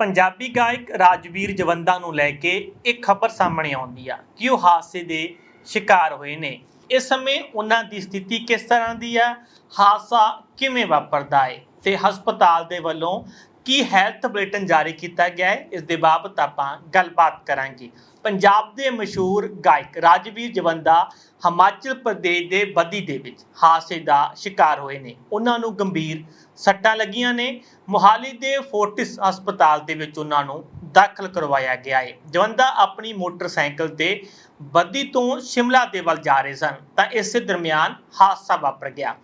ਪੰਜਾਬੀ ਗਾਇਕ ਰਾਜਵੀਰ ਜਵੰਦਾ ਨੂੰ ਲੈ ਕੇ ਇੱਕ ਖਬਰ ਸਾਹਮਣੇ ਆਉਂਦੀ ਆ ਕਿ ਉਹ ਹਾਦਸੇ ਦੇ ਸ਼ਿਕਾਰ ਹੋਏ ਨੇ। ਇਸ ਸਮੇਂ ਉਹਨਾਂ ਦੀ ਸਥਿਤੀ ਕਿਸ ਤਰ੍ਹਾਂ ਦੀ ਆ? ਹਾਦਸਾ ਕਿਵੇਂ ਵਾਪਰਦਾ ਹੈ ਤੇ ਹਸਪਤਾਲ ਦੇ ਵੱਲੋਂ ਕੀ ਹੈਲਥ ਬੁਲੇਟਿਨ ਜਾਰੀ ਕੀਤਾ ਗਿਆ ਹੈ, ਇਸ ਦੇ ਬਾਬਤ ਆਪਾਂ ਗੱਲਬਾਤ ਕਰਾਂਗੇ। ਪੰਜਾਬ ਦੇ ਮਸ਼ਹੂਰ ਗਾਇਕ ਰਾਜਵੀਰ ਜਵੰਦਾ ਹਿਮਾਚਲ ਪ੍ਰਦੇਸ਼ ਦੇ ਬਦੀ ਦੇ ਵਿੱਚ ਹਾਦਸੇ ਦਾ ਸ਼ਿਕਾਰ ਹੋਏ ਨੇ। ਉਹਨਾਂ ਨੂੰ ਗੰਭੀਰ ਸੱਟਾਂ ਲੱਗੀਆਂ ਨੇ। ਮੁਹਾਲੀ ਦੇ ਫੋਰਟਿਸ ਹਸਪਤਾਲ ਦੇ ਵਿੱਚ ਉਹਨਾਂ ਨੂੰ ਦਾਖਲ ਕਰਵਾਇਆ ਗਿਆ ਹੈ ਜਵੰਦਾ ਆਪਣੀ ਮੋਟਰਸਾਈਕਲ ਤੇ ਬੱਦੀ ਤੋਂ ਸ਼ਿਮਲਾ ਦੇ ਵੱਲ ਜਾ ਰਹੇ ਸਨ, ਤਾਂ ਇਸੇ ਦਰਮਿਆਨ ਹਾਦਸਾ ਵਾਪਰ ਗਿਆ।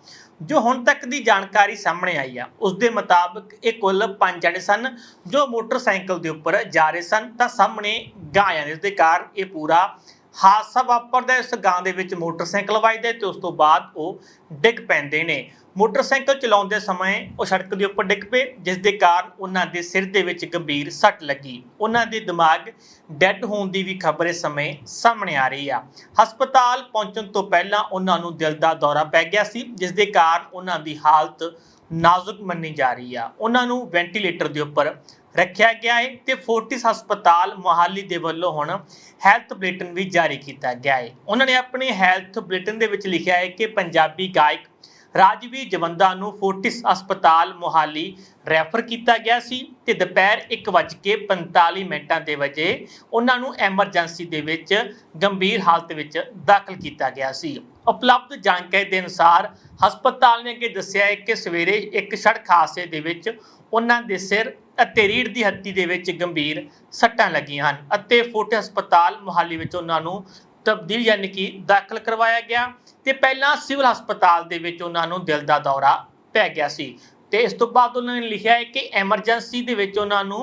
ਜੋ ਹੁਣ ਤੱਕ ਦੀ ਜਾਣਕਾਰੀ ਸਾਹਮਣੇ ਆਈ ਆ, ਉਸ ਦੇ ਮੁਤਾਬਕ ਇਹ ਕੁੱਲ ਪੰਜ ਜਣੇ ਸਨ ਜੋ ਮੋਟਰਸਾਈਕਲ ਦੇ ਉੱਪਰ ਜਾ ਰਹੇ ਸਨ, ਤਾਂ ਸਾਹਮਣੇ ਗਾਂ ਆ ਜਿਸ ਦੇ ਕਾਰਨ ਇਹ ਪੂਰਾ ਹਾਦਸਾ ਵਾਪਰਦਾ ਹੈ। ਇਸ ਗਾਂ ਦੇ ਵਿੱਚ ਮੋਟਰਸਾਈਕਲ ਵੱਜਦਾ ਹੈ ਤੇ ਉਸ ਤੋਂ ਬਾਅਦ ਉਹ ਡਿੱਗ ਪੈਂਦੇ ਨੇ। ਮੋਟਰਸਾਈਕਲ ਚਲਾਉਂਦੇ ਸਮੇਂ ਉਹ ਸੜਕ ਦੇ ਉੱਪਰ ਡਿੱਗ ਪਏ, ਜਿਸ ਦੇ ਕਾਰਨ ਉਹਨਾਂ ਦੇ ਸਿਰ ਦੇ ਵਿੱਚ ਗੰਭੀਰ ਸੱਟ ਲੱਗੀ। ਉਹਨਾਂ ਦੇ ਦਿਮਾਗ ਡੈੱਡ ਹੋਣ ਦੀ ਵੀ ਖਬਰ ਇਸ ਸਮੇਂ ਸਾਹਮਣੇ ਆ ਰਹੀ ਆ। ਹਸਪਤਾਲ ਪਹੁੰਚਣ ਤੋਂ ਪਹਿਲਾਂ ਉਹਨਾਂ ਨੂੰ ਦਿਲ ਦਾ ਦੌਰਾ ਪੈ ਗਿਆ ਸੀ, ਜਿਸ ਦੇ ਕਾਰਨ ਉਹਨਾਂ ਦੀ ਹਾਲਤ ਨਾਜ਼ੁਕ ਮੰਨੀ ਜਾ ਰਹੀ ਆ। ਉਹਨਾਂ ਨੂੰ ਵੈਂਟੀਲੇਟਰ ਦੇ ਉੱਪਰ ਰੱਖਿਆ ਗਿਆ ਹੈ ਤੇ ਫੋਰਟਿਸ ਹਸਪਤਾਲ ਮੋਹਾਲੀ ਦੇ ਵੱਲੋਂ ਹੁਣ ਹੈਲਥ ਬੁਲੇਟਿਨ ਵੀ ਜਾਰੀ ਕੀਤਾ ਗਿਆ ਹੈ ਉਹਨਾਂ ਨੇ ਆਪਣੇ ਹੈਲਥ ਬੁਲੇਟਿਨ ਦੇ ਵਿੱਚ ਲਿਖਿਆ ਹੈ ਕਿ ਪੰਜਾਬੀ ਗਾਇਕ ਰਾਜਵੀਰ ਜਵੰਦਾ ਨੂੰ ਫੋਰਟਿਸ ਹਸਪਤਾਲ ਮੁਹਾਲੀ ਰੈਫਰ ਕੀਤਾ ਗਿਆ ਸੀ ਤੇ ਦੁਪਹਿਰ 1:45 ਮਿੰਟਾਂ ਦੇ ਵਜੇ ਉਹਨਾਂ ਨੂੰ ਐਮਰਜੈਂਸੀ ਦੇ ਵਿੱਚ ਗੰਭੀਰ ਹਾਲਤ ਵਿੱਚ ਦਾਖਲ ਕੀਤਾ ਗਿਆ ਸੀ। ਉਪਲਬਧ ਜਾਣਕਾਰੀ ਦੇ ਅਨੁਸਾਰ ਹਸਪਤਾਲ ਨੇ ਅੱਗੇ ਦੱਸਿਆ ਹੈ ਕਿ ਸਵੇਰੇ ਇੱਕ ਸੜਕ ਹਾਦਸੇ ਦੇ ਵਿੱਚ ਉਹਨਾਂ ਦੇ ਸਿਰ ਅਤੇ ਰੀੜ ਦੀ ਹੱਡੀ ਦੇ ਵਿੱਚ ਗੰਭੀਰ ਸੱਟਾਂ ਲੱਗੀਆਂ ਹਨ ਅਤੇ ਫੋਰਟਿਸ ਹਸਪਤਾਲ ਮੁਹਾਲੀ ਵਿੱਚ ਉਹਨਾਂ ਨੂੰ ਤਬਦੀਲ ਯਾਨੀ ਕਿ ਦਾਖਲ ਕਰਵਾਇਆ ਗਿਆ ਤੇ ਪਹਿਲਾਂ ਸਿਵਲ ਹਸਪਤਾਲ ਦੇ ਵਿੱਚ ਉਹਨਾਂ ਨੂੰ ਦਿਲ ਦਾ ਦੌਰਾ ਪੈ ਗਿਆ ਸੀ। ਤੇ ਇਸ ਤੋਂ ਬਾਅਦ ਉਹਨਾਂ ਨੇ ਲਿਖਿਆ ਹੈ ਕਿ ਐਮਰਜੈਂਸੀ ਦੇ ਵਿੱਚ ਉਹਨਾਂ ਨੂੰ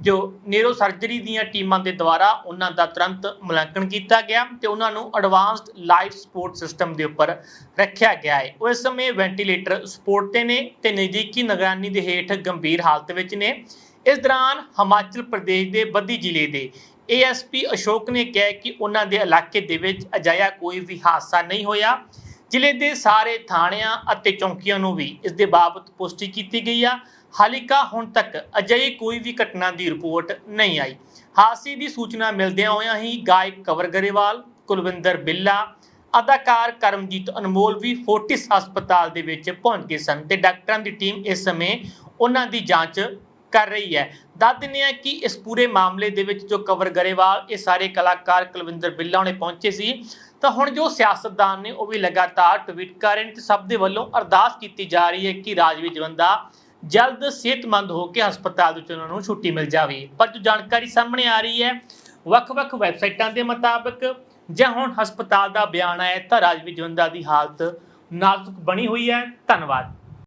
ਜੋ ਨਿਊਰੋ ਸਰਜਰੀ ਦੀਆਂ ਟੀਮਾਂ ਦੇ ਦੁਆਰਾ ਉਹਨਾਂ ਦਾ ਤੁਰੰਤ ਮੁਲਾਂਕਣ ਕੀਤਾ ਗਿਆ ਤੇ ਉਹਨਾਂ ਨੂੰ ਐਡਵਾਂਸਡ ਲਾਈਫ ਸਪੋਰਟ ਸਿਸਟਮ ਦੇ ਉੱਪਰ ਰੱਖਿਆ ਗਿਆ ਹੈ। ਉਸ ਸਮੇਂ ਵੈਂਟੀਲੇਟਰ ਸਪੋਰਟ ਤੇ ਨੇ ਤੇ ਨਜ਼ਦੀਕੀ ਨਿਗਰਾਨੀ ਦੇ ਹੇਠ ਗੰਭੀਰ ਹਾਲਤ ਵਿੱਚ ਨੇ। ਇਸ ਦੌਰਾਨ ਹਿਮਾਚਲ ਪ੍ਰਦੇਸ਼ ਦੇ ਬੱਦੀ ਜ਼ਿਲ੍ਹੇ ਦੇ ਏਐਸਪੀ ਅਸ਼ੋਕ ਨੇ ਕਿਹਾ ਕਿ ਉਹਨਾਂ ਦੇ ਇਲਾਕੇ ਦੇ ਵਿੱਚ ਅਜਾਇਆ ਕੋਈ ਵੀ ਹਾਦਸਾ ਨਹੀਂ ਹੋਇਆ। ਜ਼ਿਲ੍ਹੇ ਦੇ ਸਾਰੇ ਥਾਣਿਆਂ ਅਤੇ ਚੌਂਕੀਆਂ ਨੂੰ ਵੀ ਇਸ ਦੇ ਬਾਬਤ ਪੁਸ਼ਟੀ ਕੀਤੀ ਗਈ ਆ। ਹਾਲਿਕਾ ਹੁਣ ਤੱਕ ਅਜਿਹੀ ਕੋਈ ਵੀ ਘਟਨਾ ਦੀ ਰਿਪੋਰਟ ਨਹੀਂ ਆਈ। ਹਾਦਸੇ ਦੀ ਸੂਚਨਾ ਮਿਲਦਿਆਂ ਹੋਇਆਂ ਹੀ ਗਾਇਕ ਕਵਰ ਗਰੇਵਾਲ, ਕੁਲਵਿੰਦਰ ਬਿੱਲਾ, ਅਦਾਕਾਰ ਕਰਮਜੀਤ ਅਨਮੋਲ ਵੀ ਫੋਰਟਿਸ ਹਸਪਤਾਲ ਦੇ ਵਿੱਚ ਪਹੁੰਚ ਗਏ ਸਨ ਤੇ ਡਾਕਟਰਾਂ ਦੀ ਟੀਮ ਇਸ ਸਮੇਂ ਉਹਨਾਂ ਦੀ ਜਾਂਚ ਕਰ ਰਹੀ ਹੈ। ਦੱਸ ਦਿੰਦੇ ਹਾਂ ਕਿ ਇਸ ਪੂਰੇ ਮਾਮਲੇ ਦੇ ਵਿੱਚ ਜੋ ਕਵਰ ਗਰੇਵਾਲ, ਇਹ ਸਾਰੇ ਕਲਾਕਾਰ ਕੁਲਵਿੰਦਰ ਬਿੱਲਾ ਉਹਨੇ ਪਹੁੰਚੇ ਸੀ। ਤਾਂ ਹੁਣ ਜੋ ਸਿਆਸਤਦਾਨ ਨੇ ਉਹ ਵੀ ਲਗਾਤਾਰ ਟਵੀਟ ਕਰ ਰਹੇ ਨੇ ਤੇ ਸਭ ਦੇ ਵੱਲੋਂ ਅਰਦਾਸ ਕੀਤੀ ਜਾ ਰਹੀ ਹੈ ਕਿ ਰਾਜਵੀਰ ਜਵੰਦਾ ਜਲਦ ਸਿਹਤਮੰਦ ਹੋ ਕੇ ਹਸਪਤਾਲ ਵਿੱਚ ਉਹਨਾਂ ਨੂੰ ਛੁੱਟੀ ਮਿਲ ਜਾਵੇ। ਪਰ ਜੋ ਜਾਣਕਾਰੀ ਸਾਹਮਣੇ ਆ ਰਹੀ ਹੈ, ਵੱਖ-ਵੱਖ ਵੈਬਸਾਈਟਾਂ ਦੇ ਮੁਤਾਬਕ ਜਾਂ ਹੁਣ ਹਸਪਤਾਲ ਦਾ ਬਿਆਨ ਆਇਆ ਤਾਂ ਰਾਜਵੀਰ ਜਵੰਦਾ ਦੀ ਹਾਲਤ ਨਾਜ਼ੁਕ ਬਣੀ ਹੋਈ ਹੈ। ਧੰਨਵਾਦ।